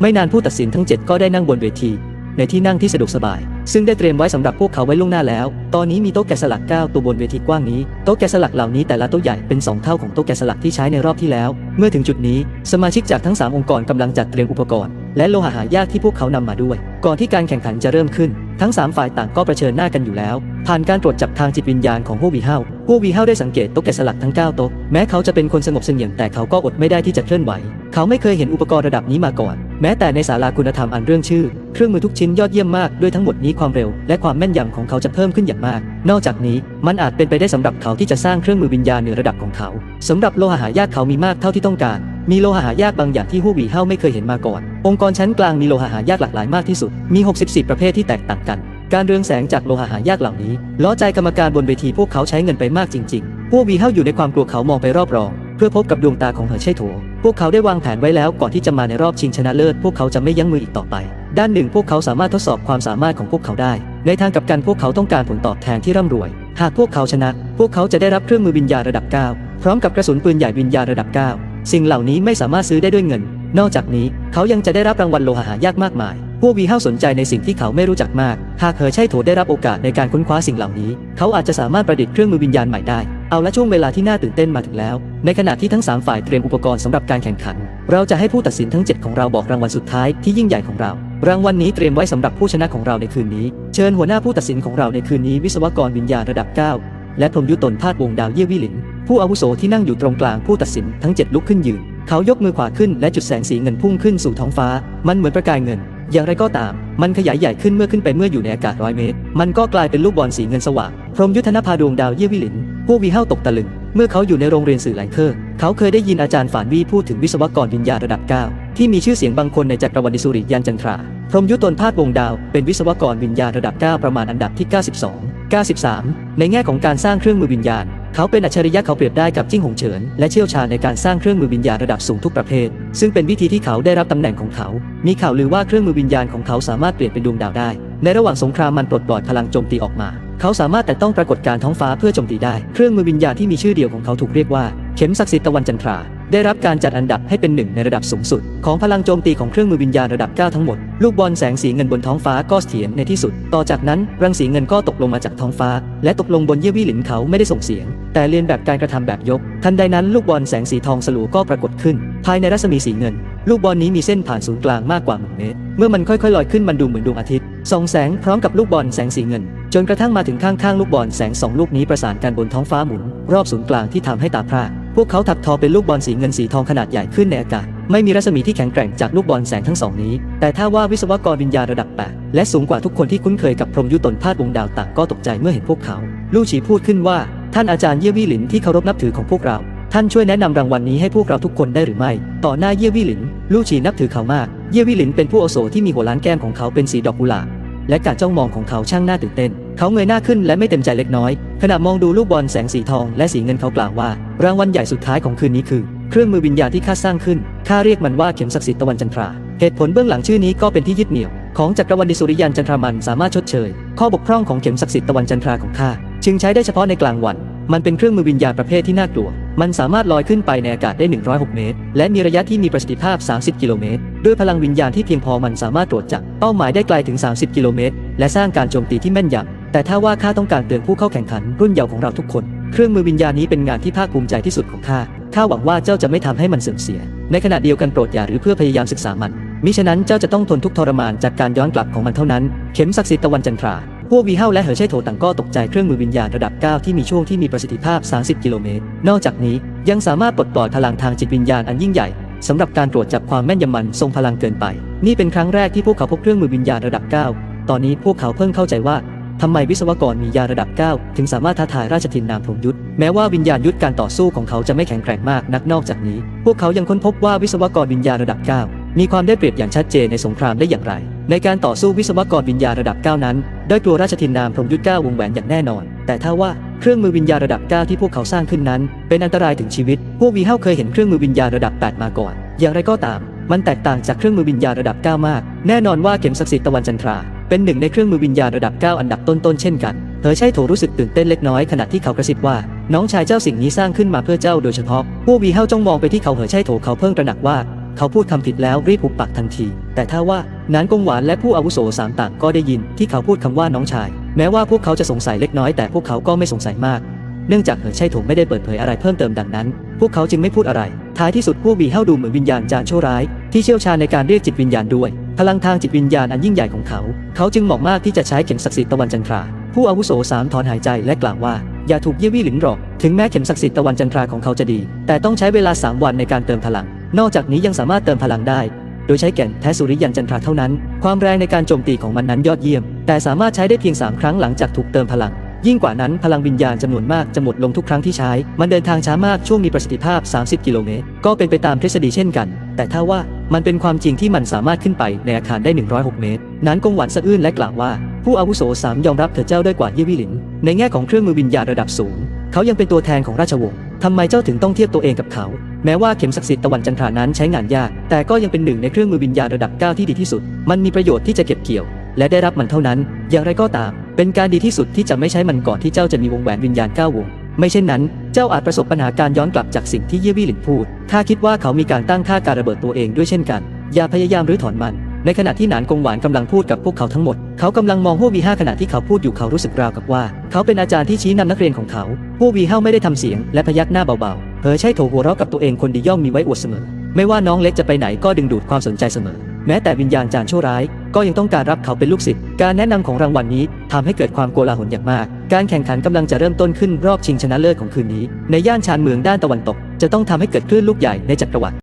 ไม่นานผู้ตัดสินทั้ง 7 ก็ได้นั่งบนเวที ในที่นั่งที่สะดวกสบาย ซึ่งได้เตรียมไว้สำหรับพวกเขาไว้ล่วงหน้าแล้ว ตอนนี้มีโต๊ะแกะสลัก 9 ตัวบนเวทีกว้างนี้โต๊ะแกะสลักเหล่านี้แต่ละโต๊ะใหญ่เป็น 2 เท่าของโต๊ะแกะสลักที่ใช้ในรอบที่แล้ว เมื่อถึงจุดนี้ สมาชิกจากทั้ง 3 องค์กรกำลังจัดเตรียมอุปกรณ์ และโลหะหายากที่พวกเขานำมาด้วย ก่อนที่การแข่งขันจะเริ่มขึ้น ทั้ง 3 ฝ่ายต่างก็เผชิญหน้ากันอยู่แล้ว ผ่านการตรวจจับทางจิตวิญญาณของพววีเฮาพวกวีเฮาได้สังเกตโต๊ะแกะสลักทั้ง 9 โต๊ะแม้เขาจะเป็นคนสงบเสงี่ยมแต่เขาก็อดไม่ได้ที่จะเคลื่อนไหว เขาไม่เคยเห็นอุปกรณ์ระดับนี้มาก่อน แม้แต่ในศาลาคุณธรรมอันเรื่องชื่อ เครื่องมือทุกชิ้นยอดเยี่ยมมากด้วยทั้งหมดนี้ความเร็ว และความแม่นยำของเขาจะเพิ่มขึ้นอย่างมาก นอกจากนี้มันอาจเป็นไปได้สำหรับเขาที่จะสร้างเครื่องมือวิญญาณเหนือระดับของเขาสำหรับโลหะหายากเขามีมากเท่าที่ต้องการ มีโลหะหายากบางอย่างที่ฮู้หวีเฮาไม่เคยเห็นมาก่อน องค์กรชั้นกลางมีโลหะหายากหลากหลายมากที่สุด มี 64 ประเภทที่แตกต่างกันการเรืองแสงจากโลหะหายากเหล่านี้ล้อใจกรรมการบนเวทีพวกเขาใช้เงินไปมากจริง ๆ พวกวีเฮาอยู่ในความกลัวเขามองไปรอบรอง เพื่อพบกับดวงตาของเหอเช่โถ พวกเขาได้วางแผนไว้แล้วก่อนที่จะมาในรอบชิงชนะเลิศ พวกเขาจะไม่ยั้งมืออีกต่อไป ด้านหนึ่งพวกเขาสามารถทดสอบความสามารถของพวกเขาได้ ในทางกลับกันพวกเขาต้องการผลตอบแทนที่ร่ำรวย หากพวกเขาชนะ พวกเขาจะได้รับเครื่องมือวิญญาณระดับ 9 พร้อมกับกระสุนปืนใหญ่วิญญาณระดับ 9 สิ่งเหล่านี้ไม่สามารถซื้อได้ด้วยเงิน นอกจากนี้เขายังจะได้รับรางวัลโลหะหายากมากมายพวกวีเฮาสนใจในสิ่งที่เขาไม่รู้จักมาก หากเหอใช่โถได้รับโอกาสในการค้นคว้าสิ่งเหล่านี้ เขาอาจจะสามารถประดิษฐ์เครื่องมือวิญญาณใหม่ได้ เอาละช่วงเวลาที่น่าตื่นเต้นมาถึงแล้ว ในขณะที่ทั้ง 3 ฝ่ายเตรียมอุปกรณ์สำหรับการแข่งขัน เราจะให้ผู้ตัดสินทั้ง 7 ของเราบอกรางวัลสุดท้ายที่ยิ่งใหญ่ของเรา รางวัลนี้เตรียมไว้สำหรับผู้ชนะของเราในคืนนี้ เชิญหัวหน้าผู้ตัดสินของเราในคืนนี้วิศวกรวิญญาณระดับ 9 และพรหมยุตนพาดวงดาวเยี่ยวิหลิน ผู้อาวุโสที่นั่งอยู่ตรงกลางผู้ตัดสินทั้ง 7 ลุกขึ้นยืน เขายกมือขวาขึ้นและจุดแสงสีเงินพุ่งขึ้นสู่ท้องฟ้า มันเหมือนประกายเงิน อย่างไรก็ตาม มันขยายใหญ่ขึ้นเมื่อขึ้นไปเมื่ออยู่ในอากาศร้อยเมตร มันก็กลายเป็นลูกบอลสีเงินสว่าง พรมยุทธนภาดวงดาวเยี่ยวิลินพวกวีเฮาตกตะลึง เมื่อเขาอยู่ในโรงเรียนสื่อไลเคอร์ เขาเคยได้ยินอาจารย์ฝานวีพูดถึงวิศวกรวิญญาณระดับ 9 ที่มีชื่อเสียงบางคนในจักรวรรดิสุริยันจันทรา พรมยุทธตนพาดวงดาว เป็นวิศวกรวิญญาณระดับ 9 ประมาณอันดับที่ 92 93 ในแง่ของการสร้างเครื่องมือวิญญาณ เขาเป็นอัจฉริยะเขาเปรียบได้กับจิ้งหงเฉิน และเชี่ยวชาญในการสร้างเครื่องมือวิญญาณระดับสูงทุกประเภท ซึ่งเป็นวิธีที่เขาได้รับตำแหน่งของเขา มีข่าวลือว่าเครื่องมือวิญญาณของเขาสามารถเปลี่ยนเป็นดวงดาวได้ ในระหว่างสงครามมันปลดปล่อยพลังโจมตีออกมา เขาสามารถแต่ต้องปรากฏการท้องฟ้าเพื่อโจมตีได้ เครื่องมือวิญญาณที่มีชื่อเดียวของเขาถูกเรียกว่า เข็มศักดิ์สิทธิ์ตะวันจันทรา ได้รับการจัดอันดับให้เป็นหนึ่งในระดับสูงสุด ของพลังโจมตีของเครื่องมือวิญญาณระดับ 9 ทั้งหมด ลูกบอลแสงสีเงินบนท้องฟ้าก็เสถียรในที่สุด ต่อจากนั้นรังสีเงินก็ตกลงมาจากท้องฟ้า และตกลงบนเยี่ยวี่หลินเขาไม่ได้ส่งเสียง แต่เรียนแบบการกระทำแบบยก ทันใดนั้นลูกบอลแสงสีทองสลัวก็ปรากฏขึ้น ภายในรัศมีสีเงิน ลูกบอลนี้มีเส้นผ่านศูนย์กลางมากกว่าหนึ่งเมตรเมื่อมันค่อยๆลอยขึ้นมันดูเหมือนดวงอาทิตย์ส่องแสงพร้อมกับลูกบอลแสงสีเงิน จนกระทั่งมาถึงข้างๆลูกบอลแสงสองลูกนี้ประสานกันบนท้องฟ้าหมุน รอบศูนย์กลางที่ทำให้ตาพร่า พวกเขาถักทอเป็นลูกบอลสีเงินสีทองขนาดใหญ่ขึ้นในอากาศ ไม่มีรัศมีที่แข็งแกร่งจากลูกบอลแสงทั้งสองนี้ แต่ถ้าว่าวิศวกรวิญญาระดับ 8 และสูงกว่าทุกคนที่คุ้นเคยกับพรหมยุตนพาดวงดาวต่างก็ตกใจเมื่อเห็นพวกเขา ลู่ฉีพูดขึ้นว่า ท่านอาจารย์เยี่ยวี่หลินที่เคารพนับถือของพวกเรา ท่านช่วยแนะนำรางวัลนี้ให้พวกเราทุกคนได้หรือไม่ ต่อหน้าเยี่ยวี่หลิน ลู่ฉีนับถือเขามาก เยี่ยวี่หลินเป็นผู้อโสที่มีหัวล้านแก้มของเขาเป็นสีดอกกุหลาบ และการจ้องมองของเขาช่างน่าตื่นเต้น เขาเงยหน้าขึ้นและไม่เต็มใจเล็กน้อย ขณะมองดูลูกบอลแสงสีทองและสีเงินเขากล่าวว่า รางวัลใหญ่สุดท้ายของคืนนี้คือ เครื่องมือวิญญาณที่ข้าสร้างขึ้นข้าเรียกมันว่าเข็มศักดิ์สิทธิ์ตะวันจันทรา เหตุผลเบื้องหลังชื่อนี้ก็เป็นที่ยึดเหนี่ยว ของจักรวรรดิสุริยันจันทรามันสามารถชดเชย ข้อบกพร่องของเข็มศักดิ์สิทธิ์ตะวันจันทราของข้าจึงใช้ได้เฉพาะในกลางวัน มันเป็นเครื่องมือวิญญาณประเภทที่น่ากลัว มันสามารถลอยขึ้นไปในอากาศได้ 106 เมตร และมีระยะที่มีประสิทธิภาพ 30 กิโลเมตร ด้วยพลังวิญญาณที่เพียงพอมันสามารถตรวจจับเป้าหมายได้ไกลถึง 30 กิโลเมตร และสร้างการโจมตีที่แม่นยำ แต่ถ้าว่าข้าต้องการเตือนผู้เข้าแข่งขันรุ่นเยาว์ของเราทุกคน เครื่องมือวิญญาณนี้เป็นงานที่ภาคภูมิใจที่สุดของข้า ข้าหวังว่าเจ้าจะไม่ทำให้มันเสื่อมเสีย ในขณะเดียวกันโปรดอย่าหรือเพื่อพยายามศึกษามัน มิฉะนั้นเจ้าจะต้องทนทุกทรมานจากการย้อนกลับของมันเท่านั้น เข็มศักดิ์สิทธิ์ตะวันจันทรา พวกวีเฮาและเหอเช่โถต่างก็ตกใจเครื่องมือวิญญาณระดับ 9 ที่มีช่วงที่มีประสิทธิภาพ 30 กิโลเมตร นอกจากนี้ยังสามารถปลดปล่อยพลังทางจิตวิญญาณอันยิ่งใหญ่สำหรับการตรวจจับความแม่นยำมันทรงพลังเกินไป นี่เป็นครั้งแรกที่พวกเขาพบเครื่องมือวิญญาณระดับ 9 ตอนนี้พวกเขาเพิ่งเข้าใจว่า ทำไมวิศวกรมียาระดับ 9 ถึงสามารถท้าทายราชทินนามพรมยุทธแม้ว่าวิญญาณยุทธการต่อสู้ของเขาจะไม่แข็งแกร่งมากนักนอกจากนี้ พวกเขายังค้นพบว่าวิศวกรวิญญาณระดับ 9 มีความได้เปรียบอย่างชัดเจนในสงครามได้อย่างไร ในการต่อสู้วิศวกรวิญญาณระดับ 9 นั้น ได้กลัวราชทินนามพรมยุทธ9วงแหวนอย่างแน่นอน แต่ถ้าว่าเครื่องมือวิญญาณระดับ 9 ที่พวกเขาสร้างขึ้นนั้น เป็นอันตรายถึงชีวิต พวกวีเฮาเคยเห็นเครื่องมือวิญญาณระดับ 8 มาก่อน อย่างไรก็ตาม มันแตกต่างจากเครื่องมือวิญญาณระดับ 9 มาก แน่นอนว่าเข็มศักดิ์สิทธิ์ตะวันจันทรา เป็นหนึ่งในเครื่องมือวิญญาณระดับ 9 อันดับต้นๆเช่นกัน เธอใช่โถรู้สึกตื่นเต้นเล็กน้อยขณะที่เขากระซิบว่า น้องชายเจ้าสิ่งนี้สร้างขึ้นมาเพื่อเจ้าโดยเฉพาะพวกวีเฮาจ้องมองไปที่เขาเหอใช่โถเขาเพิ่งตระหนักว่า เขาพูดคำผิดแล้วรีบหุบปากทันที แต่ถ้าว่านานกงหวานและผู้อาวุโสสามต่างก็ได้ยินที่เขาพูดคำว่าน้องชาย แม้ว่าพวกเขาจะสงสัยเล็กน้อยแต่พวกเขาก็ไม่สงสัยมากเนื่องจากเหอใช่ถงไม่ได้เปิดเผยอะไรเพิ่มเติมดังนั้น พวกเขาจึงไม่พูดอะไร ท้ายที่สุดผู้บีเฮาดูเหมือนวิญญาณจารย์ชั่วร้าย ที่เชี่ยวชาญในการเรียกจิตวิญญาณด้วย พลังทางจิตวิญญาณอันยิ่งใหญ่ของเขา เขาจึงเหมาะมากที่จะใช้เข็มศักดิ์สิทธิ์ตะวันจันทรา ผู้อาวุโสสามถอนหายใจและกล่าวว่า อย่าถูกเยี่ยวี่หลินหรอก ถึงแม้เข็มศักดิ์สิทธิ์ตะวันจันทราของเขาจะดี แต่ต้องใช้เวลา 3 วันในการเติมพลัง นอกจากนี้ยังสามารถเติมพลังได้ โดยใช้แก่นแท้สุริยันจันทราเท่านั้น ความแรงในการโจมตีของมันนั้นยอดเยี่ยม แต่สามารถใช้ได้เพียง3ครั้งหลังจากถูกเติมพลังยิ่งกว่านั้นพลังวิญญาณจำนวนมากจะหมดลงทุกครั้งที่ใช้ มันเดินทางช้ามากช่วงมีประสิทธิภาพ 30 กิโลเมตร ก็เป็นไปตามทฤษฎีเช่นกัน แต่ถ้าว่ามันเป็นความจริงที่มันสามารถขึ้นไปในอาคารได้ 106 เมตร นั้นกงหวันสะอื้นและกล่าวว่า ผู้อาวุโสสามยอมรับเถิดเจ้าด้วยกว่าเย่วี่หลิน ในแง่ของเครื่องมือวิญญาณระดับสูง เขายังเป็นตัวแทนของราชวงศ์ทำไมเจ้าถึงต้องเทียบตัวเองกับเขา แม้ว่าเข็มศักดิ์สิทธิ์ตะวันจันทรานั้นใช้งานยาก แต่ก็ยังเป็นหนึ่งในเครื่องมือวิญญาณระดับ9ที่ดีที่สุด มันมีประโยชน์ที่จะเก็บเกี่ยว และได้รับมันเท่านั้น อย่างไรก็ตาม เป็นการดีที่สุดที่จะไม่ใช้มันก่อนที่เจ้าจะมีวงแหวนวิญญาณ9วง ไม่เช่นนั้น จ้าอาจประสบปัญหาการย้อนกลับจากสิ่งที่เยี่ยวี่หลินพูด ถ้าคิดว่าเขามีการตั้งค่าการระเบิดตัวเองด้วยเช่นกัน อย่าพยายามรื้อถอนมัน ในขณะที่หนานกงหวานกำลังพูดกับพวกเขาทั้งหมด เขากำลังมองพวกวีห้าขณะที่เขาพูดอยู่เขารู้สึกราวกับว่า เขาเป็นอาจารย์ที่ชี้นำนักเรียนของเขาพวกวีห้าไม่ได้ทำเสียงและพยักหน้าเบาๆเผยใช่โถหัวเราะกับตัวเองคนดีย่อมมีไว้อวดเสมอ ไม่ว่าน้องเล็กจะไปไหนก็ดึงดูดความสนใจเสมอ แม้แต่วิญญาณจารย์ชั่วร้าย ก็ยังต้องการรับเขาเป็นลูกศิษย์ การแนะนำของรางวัลนี้ทำให้เกิดความโกลาหลอย่างมาก การแข่งขันกำลังจะเริ่มต้นขึ้นรอบชิงชนะเลิศของคืนนี้ ในย่านชานเมืองด้านตะวันตก จะต้องทำให้เกิดคลื่นลูกใหญ่ในจักรวรรดิ